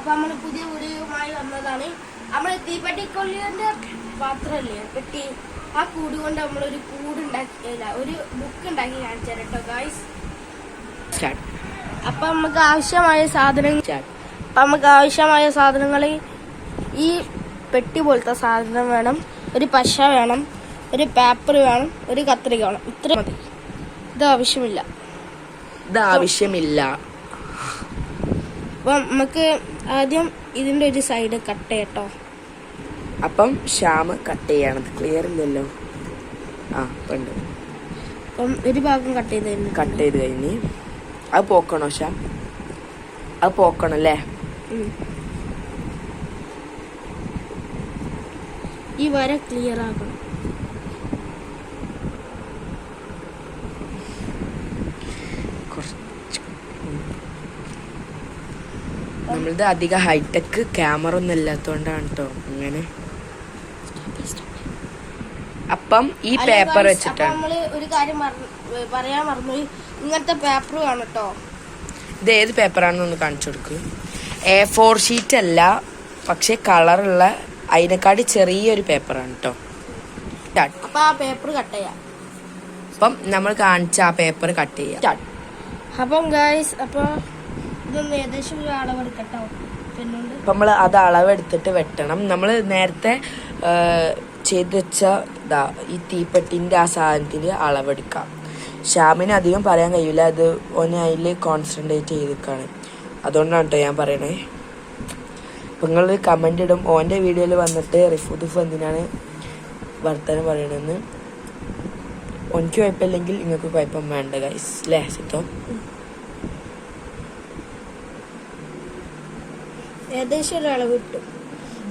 അപ്പൊ നമ്മൾ പുതിയ വീഡിയോയുമായി വന്നതാണ്. നമ്മൾ തീപ്പെട്ടിക്കൊള്ളിയുടെ പാത്രമല്ലേ പെട്ടി. ആ കൂട് കൊണ്ട് നമ്മളൊരു കൂട് ഉണ്ടാക്കി അല്ല ഒരു ബുക്ക് ഉണ്ടാക്കി കാണിച്ചു കേട്ടോ ഗായ്സ് അപ്പൊ നമുക്ക് ആവശ്യമായ സാധനങ്ങൾ അപ്പൊ നമുക്ക് ആവശ്യമായ സാധനങ്ങൾ ഈ പെട്ടി പോലത്തെ സാധനം വേണം ഒരു പശ വേണം ഒരു പേപ്പർ വേണം ഒരു കത്രിക വേണം. ഇത്ര മതി. ഇത് ആവശ്യമില്ല. ഇത് ആവശ്യമില്ല. അപ്പം നമുക്ക് ആദ്യം ഇതിന്റെ ഒരു സൈഡ് കട്ട് ചെയ്യട്ടോ. അപ്പം ശ്യാമ് കട്ട് ചെയ്യണത് ക്ലിയർ ഇല്ലല്ലോ. ആ ഉണ്ട് അപ്പം ഒരു ഭാഗം കട്ട് ചെയ്ത് കഴിഞ്ഞു കട്ട് ചെയ്ത് കഴിഞ്ഞ്. അത് പോക്കണോ ശ്യാം? അത് പോക്കണം അല്ലേ? ഈ വര ക്ലിയർ ആക്കണം. നമ്മളത് അധികം ഹൈടെക് ക്യാമറ ഒന്നും ഇല്ലാത്തോണ്ടാണ് കേട്ടോ അങ്ങനെ അപ്പം ഈ പേപ്പർ വെച്ചിട്ടാണ്. നമ്മൾ ഒരു കാര്യം പറയാൻ മറന്നു ഇങ്ങനത്തെ പേപ്പർ വേണം കേട്ടോ ഇത് ഏത് പേപ്പറാണെന്ന് ഒന്ന് കാണിച്ചു കൊടുക്ക്. എ ഫോർ ഷീറ്റ് അല്ല പക്ഷെ കളറുള്ള അതിനെക്കാട്ടി ചെറിയൊരു പേപ്പറാണ് കേട്ടോ അപ്പൊ ആ പേപ്പർ കട്ട് ചെയ്യാം. അപ്പം നമ്മൾ കാണിച്ച ആ പേപ്പർ കട്ട് ചെയ്യാം. അപ്പം ഗായ്സ് അപ്പൊ ഇതൊന്ന് ഏകദേശം ഒരു അളവെടുക്കട്ടോ. പിന്നുണ്ട് അപ്പം നമ്മൾ അത് അളവെടുത്തിട്ട് വെട്ടണം. നമ്മൾ നേരത്തെ ചെയ്ത് വെച്ച ഇതാ ഈ തീപ്പെട്ടിന്റെ ആ സാധനത്തിന്റെ അളവെടുക്കാം. ശ്യാമിന് അധികം പറയാൻ കഴിയില്ല അത് ഓന് അതിൽ കോൺസെൻട്രേറ്റ് ചെയ്തിക്കാണ് അതുകൊണ്ടാണ് കേട്ടോ ഞാൻ പറയണേ. അപ്പം നിങ്ങൾ കമന്റ് ഇടും. ഓന്റെ വീഡിയോയിൽ വന്നിട്ട് റിഫുദുഫ് എന്തിനാണ് വർത്തമാനം പറയണമെന്ന് എനിക്ക് കുഴപ്പമില്ലെങ്കിൽ നിങ്ങൾക്ക് കുഴപ്പം വേണ്ട ഗൈസ് അല്ലേ സിത്തോ ഏകദേശം ഒരു അളവ് കിട്ടും.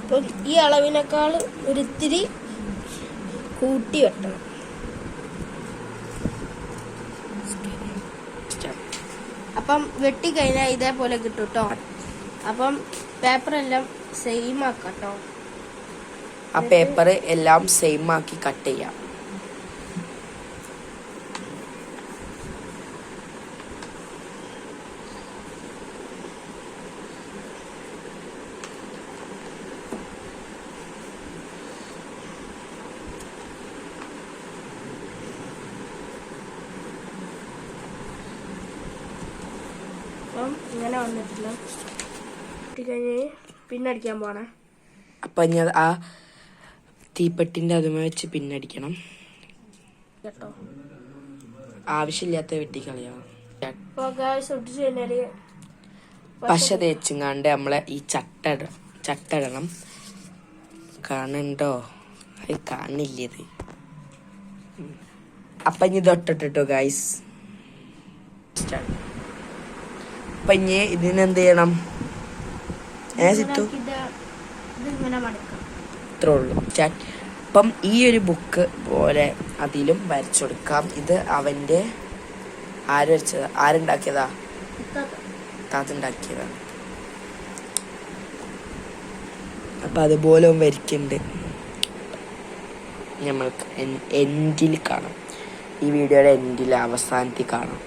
അപ്പം ഈ അളവിനേക്കാൾ ഒരിത്തിരി കൂട്ടി വെട്ടണം. അപ്പം വെട്ടി കഴിഞ്ഞാൽ ഇതേപോലെ കിട്ടും കേട്ടോ അപ്പം പേപ്പർ എല്ലാം സെയിം ആക്കാം കേട്ടോ ആ പേപ്പർ എല്ലാം സെയിം ആക്കി കട്ട് ചെയ്യാം. അപ്പം ഇങ്ങനെ വന്നിട്ടില്ല. കഴിഞ്ഞ് പിന്നടിക്കാൻ പോണേ. അപ്പൊ ഞാൻ ആ തീപ്പെട്ടിന്റെ അതുമേ വെച്ച് പിന്നടിക്കണം കേട്ടോ. ആവശ്യമില്ലാത്ത വെട്ടിക്കളിയാണ് ഗായ്സ് പശ തേച്ചുങ്ങാണ്ട് നമ്മളെ ഈ ചട്ട ചട്ടടണം കാണണ്ടോ? അത് കാണില്ലത്. അപ്പൊ ഇനി തൊട്ടിട്ടോ ഗൈസ് അപ്പൊ ഇനി ഇതിനെന്ത് ചെയ്യണം ഏ സിത്തു? ഇത് ഇത്രേ ഉള്ളൂ. ചാറ്റ്. അപ്പം ഈ ഒരു ബുക്ക് പോലെ അതിലും വരച്ചു കൊടുക്കാം. ഇത് അവന്റെ ആര് വരച്ചത്? ആരുണ്ടാക്കിയതാ? താത്തുണ്ടാക്കിയതാണ് അപ്പൊ അതുപോലെ വരിക്കുന്നുണ്ട് വരയ്ക്കുന്നുണ്ട്. നമ്മൾക്ക് എൻഡിൽ കാണാം. ഈ വീഡിയോയുടെ എൻഡിൽ അവസാനത്തിൽ കാണാം.